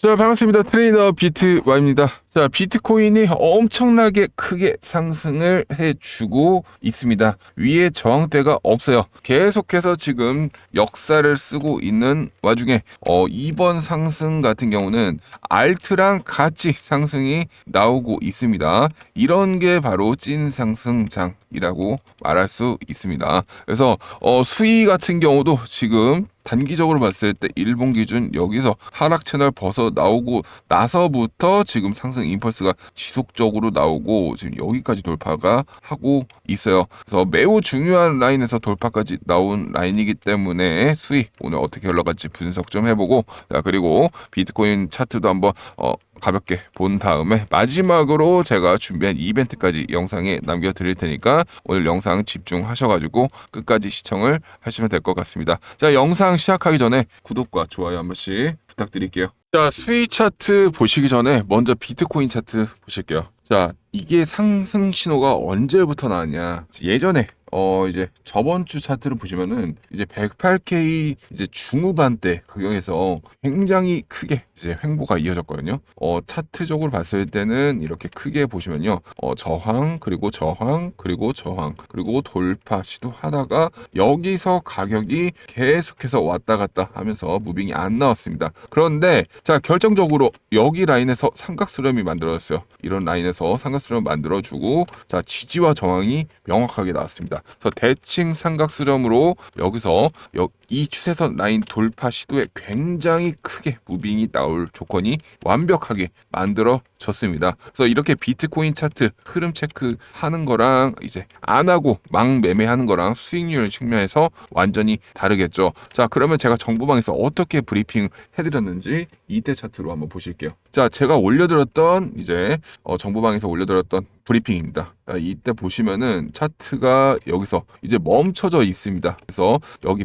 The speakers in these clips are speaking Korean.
자, 반갑습니다. 트레이더 비트와입니다. 자, 비트코인이 엄청나게 크게 상승을 해주고 있습니다. 위에 저항대가 없어요. 계속해서 지금 역사를 쓰고 있는 와중에 어, 이번 상승 같은 경우는 알트랑 같이 상승이 나오고 있습니다. 이런 게 바로 찐 상승장이라고 말할 수 있습니다. 그래서 어, 수위 같은 경우도 지금 단기적으로 봤을 때 일본 기준 여기서 하락 채널 벗어 나오고 나서부터 지금 상승 임펄스가 지속적으로 나오고 지금 여기까지 돌파가 하고 있어요. 그래서 매우 중요한 라인에서 돌파까지 나온 라인이기 때문에 수익 오늘 어떻게 흘러갈지 분석 좀 해보고 자 그리고 비트코인 차트도 한번 어 가볍게 본 다음에 마지막으로 제가 준비한 이벤트까지 영상에 남겨드릴 테니까 오늘 영상 집중하셔가지고 끝까지 시청을 하시면 될 것 같습니다. 자 영상 시작하기 전에 구독과 좋아요 한 번씩 부탁드릴게요. 자 수위 차트 보시기 전에 먼저 비트코인 차트 보실게요. 자 이게 상승 신호가 언제부터 나왔냐? 예전에 어 이제 저번 주 차트를 보시면은 이제 108K 이제 중후반 대 가격에서 굉장히 크게 이제 횡보가 이어졌거든요. 어 차트적으로 봤을 때는 이렇게 크게 보시면요. 어 저항 그리고 저항 그리고 저항 그리고 돌파 시도하다가 여기서 가격이 계속해서 왔다 갔다 하면서 무빙이 안 나왔습니다. 그런데 자 결정적으로 여기 라인에서 삼각수렴이 만들어졌어요. 이런 라인에서 삼각수렴 만들어주고 자 지지와 저항이 명확하게 나왔습니다. 그래서 대칭 삼각수렴으로 여기서 여- 이 추세선 라인 돌파 시도에 굉장히 크게 무빙이 나올 조건이 완벽하게 만들어졌습니다. 그래서 이렇게 비트코인 차트 흐름 체크하는 거랑 이제 안 하고 막 매매하는 거랑 수익률 측면에서 완전히 다르겠죠. 자 그러면 제가 정보방에서 어떻게 브리핑 해드렸는지 이때 차트로 한번 보실게요. 자 제가 올려드렸던 이제 어, 정보방에서 올려드렸던 브리핑입니다. 자, 이때 보시면은 차트가 여기서 이제 멈춰져 있습니다. 그래서 여기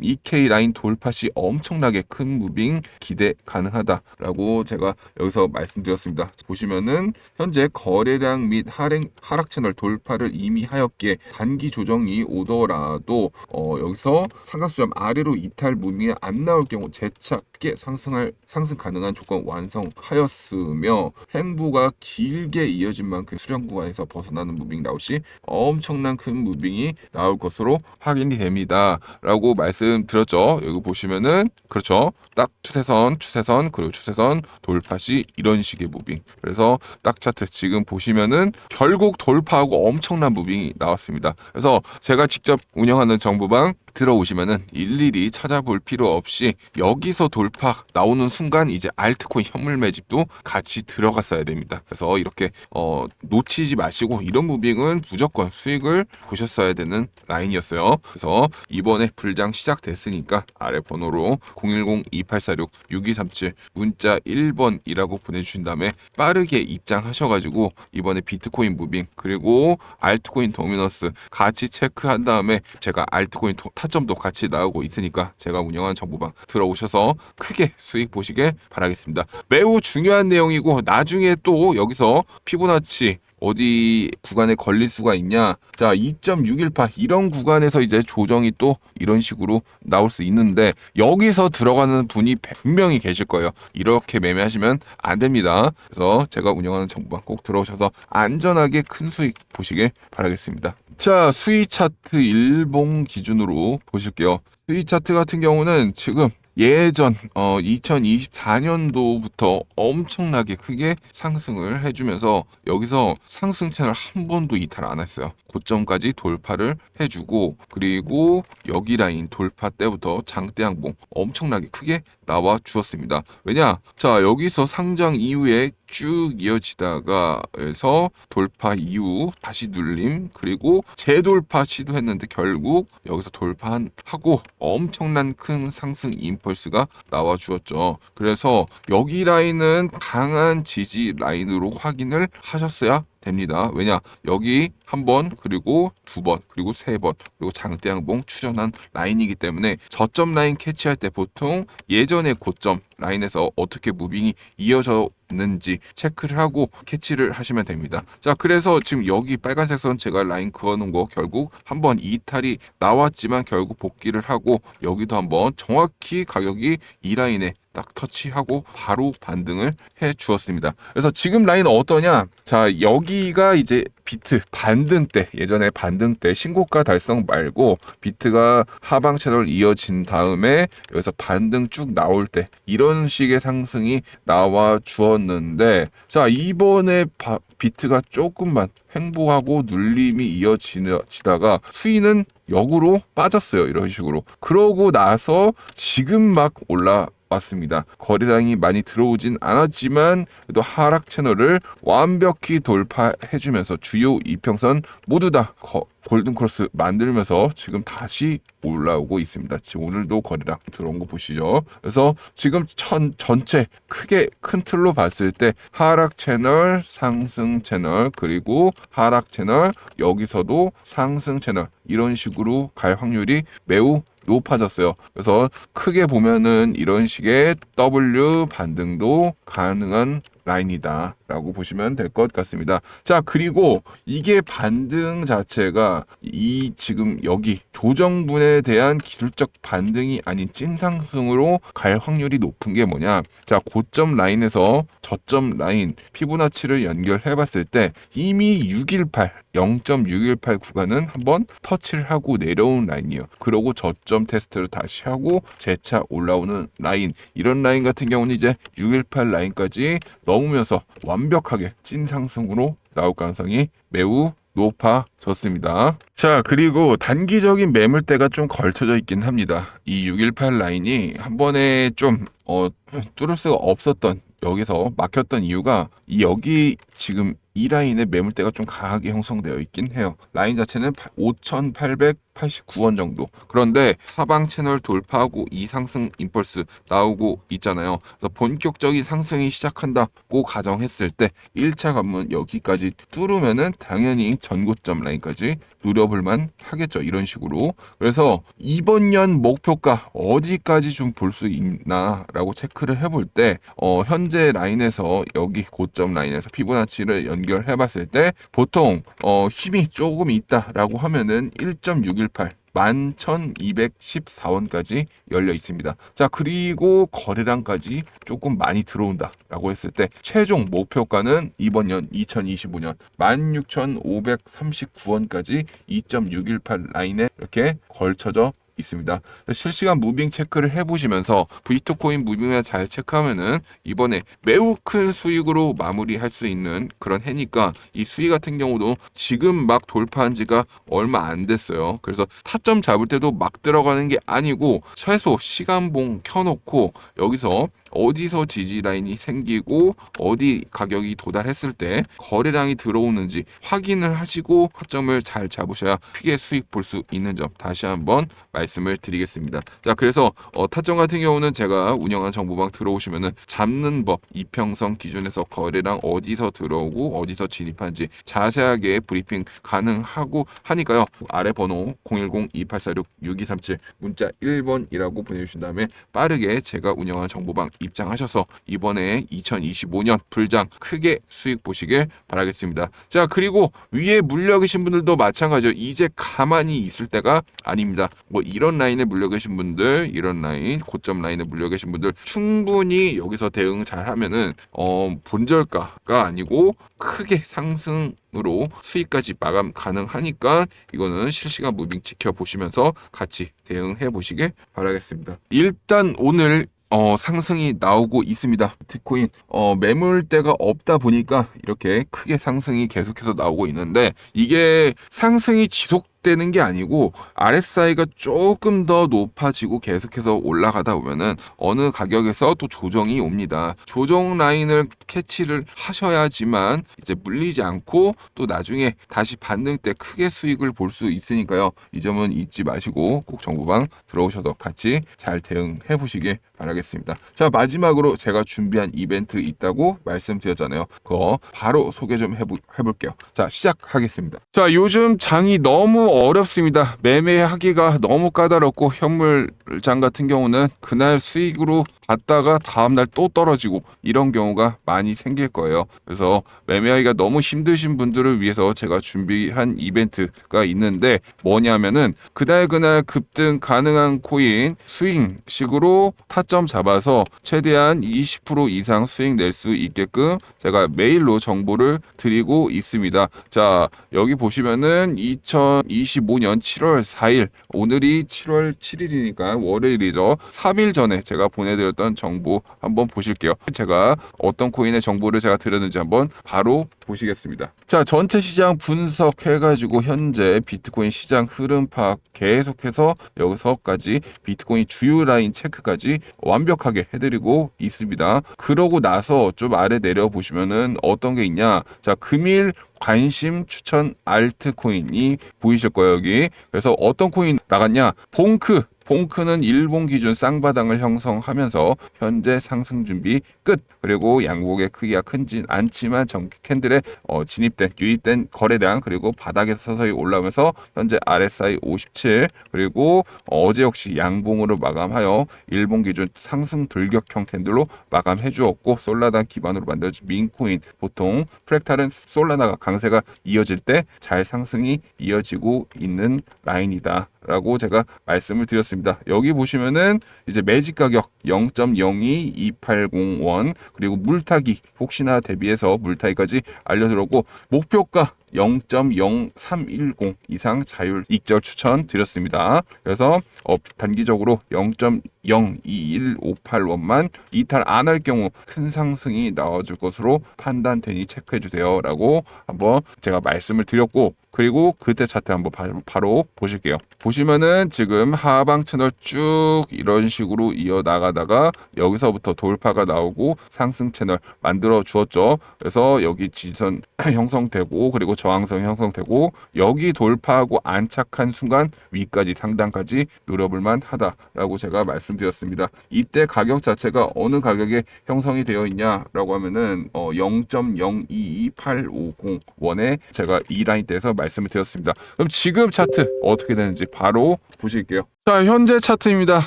109.2K 라인 돌파 시 엄청나게 큰 무빙 기대 가능하다라고 제가 여기서 말씀드렸습니다. 보시면은 현재 거래량 및 하락, 하락 채널 돌파를 이미 하였기에 단기 조정이 오더라도 어, 여기서 삼각수렴 아래로 이탈 무빙이 안 나올 경우 재차게 상승할 상승 가능한 조건 완성하였으며 행보가 길게 이어진 만큼 수렴 구간에서 벗어나는 무빙 나올 시 엄청난 큰 무빙이 나올 것으로 확인이 됩니다 라고 말씀 드렸죠. 여기 보시면은 그렇죠. 딱 추세선, 추세선 그리고 추세선 돌파 시 이런 식의 무빙. 그래서 딱 차트 지금 보시면은 결국 돌파하고 엄청난 무빙이 나왔습니다. 그래서 제가 직접 운영하는 정보방 들어오시면은 일일이 찾아볼 필요 없이 여기서 돌파 나오는 순간 이제 알트코인 현물 매집도 같이 들어갔어야 됩니다. 그래서 이렇게 어 놓치지 마시고 이런 무빙은 무조건 수익을 보셨어야 되는 라인이었어요. 그래서 이번에 불장 시작됐으니까 아래 번호로 010-2846-6237 문자 1번이라고 보내주신 다음에 빠르게 입장하셔가지고 이번에 비트코인 무빙 그리고 알트코인 도미너스 같이 체크한 다음에 제가 알트코인 도- 타점도 같이 나오고 있으니까 제가 운영하는 정보방 들어오셔서 크게 수익 보시길 바라겠습니다. 매우 중요한 내용이고 나중에 또 여기서 피보나치 어디 구간에 걸릴 수가 있냐? 자, 2.618 이런 구간에서 이제 조정이 또 이런 식으로 나올 수 있는데 여기서 들어가는 분이 분명히 계실 거예요. 이렇게 매매하시면 안 됩니다. 그래서 제가 운영하는 정보방 꼭 들어오셔서 안전하게 큰 수익 보시길 바라겠습니다. 자, 수위 차트 일봉 기준으로 보실게요. 수위 차트 같은 경우는 지금 예전 어 2024년도부터 엄청나게 크게 상승을 해주면서 여기서 상승 채널 한 번도 이탈 안 했어요. 고점까지 돌파를 해주고 그리고 여기 라인 돌파 때부터 장대 항봉 엄청나게 크게 나와 주었습니다. 왜냐? 자 여기서 상장 이후에 쭉 이어지다가 에서 돌파 이후 다시 눌림 그리고 재돌파 시도했는데 결국 여기서 돌파하고 엄청난 큰 상승 임펄스가 나와 주었죠. 그래서 여기 라인은 강한 지지 라인으로 확인을 하셨어야 됩니다. 왜냐 여기 한 번 그리고 두 번 그리고 세 번 그리고 장대양봉 출현한 라인이기 때문에 저점 라인 캐치할 때 보통 예전의 고점 라인에서 어떻게 무빙이 이어졌는지 체크를 하고 캐치를 하시면 됩니다. 자 그래서 지금 여기 빨간색 선 제가 라인 그어놓은 거 결국 한번 이탈이 나왔지만 결국 복귀를 하고 여기도 한번 정확히 가격이 이 라인에 딱 터치하고 바로 반등을 해 주었습니다. 그래서 지금 라인 어떠냐? 자, 여기가 이제 비트 반등 때 예전에 반등 때 신고가 달성 말고 비트가 하방 채널 이어진 다음에 여기서 반등 쭉 나올 때 이런 식의 상승이 나와 주었는데 자 이번에 바- 비트가 조금만 횡보하고 눌림이 이어지다가 수위는 역으로 빠졌어요 이런 식으로 그러고 나서 지금 막 올라 왔습니다. 거래량이 많이 들어오진 않았지만 그래도 하락 채널을 완벽히 돌파해주면서 주요 이평선 모두 다 거- 골든 크로스 만들면서 지금 다시 올라오고 있습니다. 지금 오늘도 거래량 들어온 거 보시죠. 그래서 지금 전 전체 크게 큰 틀로 봤을 때 하락 채널, 상승 채널, 그리고 하락 채널, 여기서도 상승 채널 이런 식으로 갈 확률이 매우 높아졌어요. 그래서 크게 보면은 이런 식의 W 반등도 가능한 라인이다 라고 보시면 될 것 같습니다. 자, 그리고 이게 반등 자체가 이 지금 여기 조정분에 대한 기술적 반등이 아닌 찐상승으로 갈 확률이 높은 게 뭐냐? 자, 고점 라인에서 저점 라인 피보나치를 연결해 봤을 때 이미 618 0.618 구간은 한번 터치를 하고 내려온 라인이에요. 그러고 저점 테스트를 다시 하고 재차 올라오는 라인 이런 라인 같은 경우는 이제 618 라인까지 넘으면서 완 벽하게 찐 상승으로 나올 가능성이 매우 높아졌습니다. 자, 그리고 단기적인 매물대가 좀 걸쳐져 있긴 합니다. 이 618 라인이 한 번에 좀, 어, 뚫을 수가 없었던 여기서 막혔던 이유가 이 여기 지금 이 라인에 매물대가 좀 강하게 형성되어 있긴 해요. 라인 자체는 5,889원 정도. 그런데 하방 채널 돌파하고 이 상승 임펄스 나오고 있잖아요. 그래서 본격적인 상승이 시작한다고 가정했을 때 1차 관문 여기까지 뚫으면은 당연히 전고점 라인까지 누려볼만 하겠죠. 이런 식으로. 그래서 이번 년 목표가 어디까지 좀 볼 수 있나라고 체크를 해볼 때 어, 현재 라인에서 여기 고점 라인에서 피보나치를 연결 해 봤을 때 보통 어, 힘이 조금 있다라고 하면은 1.618 11,214원까지 열려 있습니다. 자, 그리고 거래량까지 조금 많이 들어온다라고 했을 때 최종 목표가는 이번 년 2025년 16,539원까지 2.618 라인에 이렇게 걸쳐져 있습니다. 실시간 무빙 체크를 해보시면서 비트코인 무빙을 잘 체크하면은 이번에 매우 큰 수익으로 마무리할 수 있는 그런 해니까 이 수익 같은 경우도 지금 막 돌파한 지가 얼마 안 됐어요. 그래서 타점 잡을 때도 막 들어가는 게 아니고 최소 시간봉 켜놓고 여기서 어디서 지지 라인이 생기고 어디 가격이 도달했을 때 거래량이 들어오는지 확인을 하시고 타점을 잘 잡으셔야 크게 수익 볼 수 있는 점 다시 한번 말씀 을 드리겠습니다. 자, 그래서 어, 타점 같은 경우는 제가 운영한 정보방 들어오시면은 잡는 법 이평선 기준에서 거래량 어디서 들어오고 어디서 진입한지 자세하게 브리핑 가능하고 하니까요. 아래 번호 010-2846-6237 문자 1번이라고 보내주신 다음에 빠르게 제가 운영한 정보방 입장하셔서 이번에 2025년 불장 크게 수익 보시길 바라겠습니다. 자 그리고 위에 물려 계신 분들도 마찬가지요. 이제 가만히 있을 때가 아닙니다. 뭐 이런 라인에 물려 계신 분들, 이런 라인 고점 라인에 물려 계신 분들 충분히 여기서 대응 잘 하면은 어 본절가가 아니고 크게 상승으로 수익까지 마감 가능하니까 이거는 실시간 무빙 지켜보시면서 같이 대응해 보시길 바라겠습니다. 일단 오늘 어, 상승이 나오고 있습니다. 비트코인 어, 매물대가 없다 보니까 이렇게 크게 상승이 계속해서 나오고 있는데 이게 상승이 지속 되는 게 아니고 RSI가 조금 더 높아지고 계속해서 올라가다 보면은 어느 가격에서 또 조정이 옵니다. 조정 라인을 캐치를 하셔야지만 이제 물리지 않고 또 나중에 다시 반등 때 크게 수익을 볼 수 있으니까요. 이 점은 잊지 마시고 꼭 정보방 들어오셔서 같이 잘 대응해 보시길 바라겠습니다. 자, 마지막으로 제가 준비한 이벤트 있다고 말씀드렸잖아요. 그거 바로 소개 좀 해보, 해볼게요. 자, 시작하겠습니다. 자, 요즘 장이 너무 어렵습니다. 매매하기가 너무 까다롭고 현물장 같은 경우는 그날 수익으로 갔다가 다음날 또 떨어지고 이런 경우가 많이 생길 거예요. 그래서 매매하기가 너무 힘드신 분들을 위해서 제가 준비한 이벤트가 있는데 뭐냐면은 그날 그날 급등 가능한 코인 스윙식으로 타점 잡아서 최대한 20% 이상 수익 낼 수 있게끔 제가 메일로 정보를 드리고 있습니다. 자, 여기 보시면은 2025년 7월 4일, 오늘이 7월 7일이니까 월요일이죠. 3일 전에 제가 보내드렸던 정보 한번 보실게요. 제가 어떤 코인의 정보를 제가 드렸는지 한번 바로 보시겠습니다. 자, 전체 시장 분석해가지고 현재 비트코인 시장 흐름 파악 계속해서 여기서까지 비트코인 주요 라인 체크까지 완벽하게 해드리고 있습니다. 그러고 나서 좀 아래 내려 보시면은 어떤 게 있냐? 자, 금일 관심 추천 알트코인이 보이실 거예요 여기. 그래서 어떤 코인 나갔냐? 봉크 봉크는 일본 기준 쌍바닥을 형성하면서 현재 상승 준비 끝. 그리고 양곡의 크기가 크진 않지만 정 캔들에 어, 진입된 유입된 거래량 그리고 바닥에서 서서히 올라오면서 현재 RSI 57 그리고 어제 역시 양봉으로 마감하여 일본 기준 상승 돌격형 캔들로 마감해 주었고 솔라단 기반으로 만들어진 민코인 보통 프랙탈은 솔라나가 강 세가 이어질 때 잘 상승이 이어지고 있는 라인이다. 라고 제가 말씀을 드렸습니다. 여기 보시면은 이제 매직 가격 0.02280원 그리고 물타기 혹시나 대비해서 물타기까지 알려드렸고 목표가 0.0310 이상 자율 익절 추천 드렸습니다. 그래서 어, 단기적으로 0.02158원만 이탈 안 할 경우 큰 상승이 나와줄 것으로 판단되니 체크해 주세요라고 한번 제가 말씀을 드렸고 그리고 그때 차트 한번 바, 바로 보실게요. 보시면은 지금 하방 채널 쭉 이런 식으로 이어 나가다가 여기서부터 돌파가 나오고 상승 채널 만들어 주었죠. 그래서 여기 지선 형성되고 그리고 저항성 형성되고 여기 돌파하고 안착한 순간 위까지 상단까지 노려볼 만 하다라고 제가 말씀드렸습니다. 이때 가격 자체가 어느 가격에 형성이 되어 있냐라고 하면은 어 0.022850 원에 제가 이 라인 대에서 말씀을 드렸습니다. 그럼 지금 차트 어떻게 되는지 바로 보실게요. 자, 현재 차트입니다.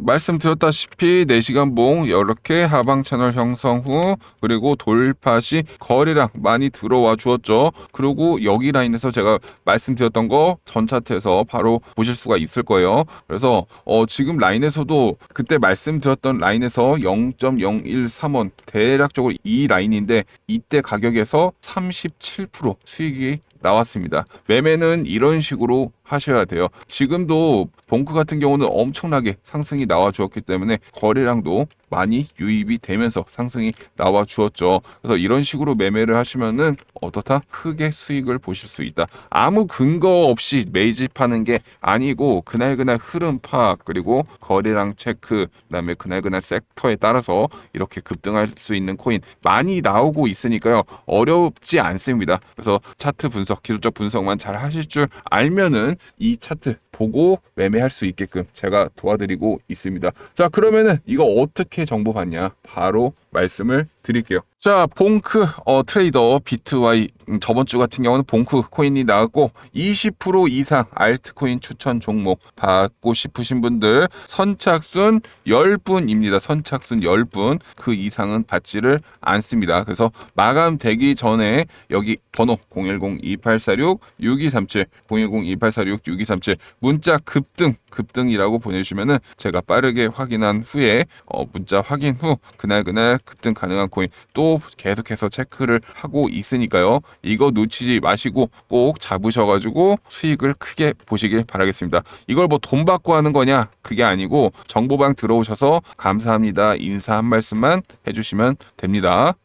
말씀드렸다시피 4시간 봉 이렇게 하방 채널 형성 후 그리고 돌파 시 거래량 많이 들어와 주었죠. 그리고 여기 라인에서 제가 말씀드렸던 거 전 차트에서 바로 보실 수가 있을 거예요. 그래서 어, 지금 라인에서도 그때 말씀드렸던 라인에서 0.013원 대략적으로 이 라인인데 이때 가격에서 37% 수익이 나왔습니다. 매매는 이런 식으로 하셔야 돼요. 지금도 봉크 같은 경우는 엄청나게 상승이 나와 주었기 때문에 거래량도 많이 유입이 되면서 상승이 나와 주었죠. 그래서 이런 식으로 매매를 하시면은 어떻다? 크게 수익을 보실 수 있다. 아무 근거 없이 매집하는 게 아니고 그날그날 흐름 파악 그리고 거래량 체크 그다음에 그날그날 섹터에 따라서 이렇게 급등할 수 있는 코인 많이 나오고 있으니까요. 어렵지 않습니다. 그래서 차트 분석, 기술적 분석만 잘 하실 줄 알면은 이 차트 보고 매매할 수 있게끔 제가 도와드리고 있습니다. 자, 그러면은 이거 어떻게 정보 받냐? 바로 말씀을 드릴게요. 자, 봉크 어, 트레이더 비트와이 음, 저번 주 같은 경우는 봉크 코인이 나왔고 20% 이상 알트코인 추천 종목 받고 싶으신 분들 선착순 10분입니다. 선착순 10분 그 이상은 받지를 않습니다. 그래서 마감되기 전에 여기 번호 010-2846-6237 010-2846-6237 문자 급등 급등이라고 보내주시면은 제가 빠르게 확인한 후에 어, 문자 확인 후 그날 그날 급등 가능한 코인 또 계속해서 체크를 하고 있으니까요. 이거 놓치지 마시고 꼭 잡으셔가지고 수익을 크게 보시길 바라겠습니다. 이걸 뭐 돈 받고 하는 거냐? 그게 아니고 정보방 들어오셔서 감사합니다 인사 한 말씀만 해주시면 됩니다.